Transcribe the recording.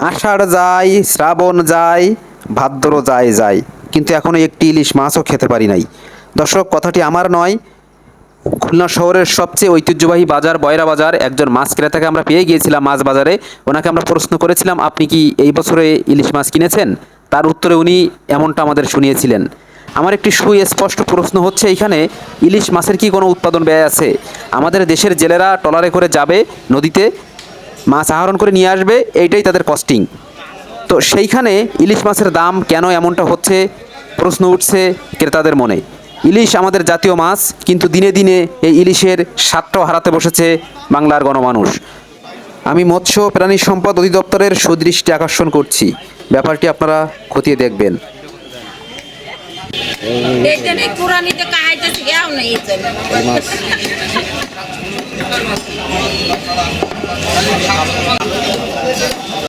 আষাঢ় যায়, শ্রাবণ যায়, ভাদ্র যায় যায়। কিন্তু এখনও একটি ইলিশ মাছও খেতে পারি নাই। দর্শক, কথাটি আমার নয়। খুলনা শহরের সবচেয়ে ঐতিহ্যবাহী বাজার বয়রা বাজার। একজন মাছ ক্রেতাকে আমরা পেয়ে গিয়েছিলাম মাছ বাজারে। ওনাকে আমরা প্রশ্ন করেছিলাম, আপনি কি এই বছরে ইলিশ মাছ কিনেছেন? তার উত্তরে উনি এমনটা আমাদের শুনিয়েছিলেন। আমার একটি সুস্পষ্ট প্রশ্ন হচ্ছে এইখানে ইলিশ মাছের কি কোনো উৎপাদন ব্যয় আছে? আমাদের দেশের জেলেরা ট্রলারে করে যাবে নদীতে মাছ আহরণ করে নিয়ে আসবে এইটাই তাদের কস্টিং তো সেইখানে ইলিশ মাছের দাম কেন এমনটা হচ্ছে? প্রশ্ন উঠছে ক্রেতাদের মনে। ইলিশ আমাদের জাতীয় মাছ কিন্তু দিনে দিনে এই ইলিশের স্বাদটাও হারাতে বসেছে বাংলার গণমানুষ। আমি মৎস্য প্রাণী সম্পদ অধিদপ্তরের সুদৃষ্টি আকর্ষণ করছি। ব্যাপারটি আপনারা খতিয়ে দেখবেন। দেখতে নেই কুরানিতে কাহাইতেছে গেও না এই জন্য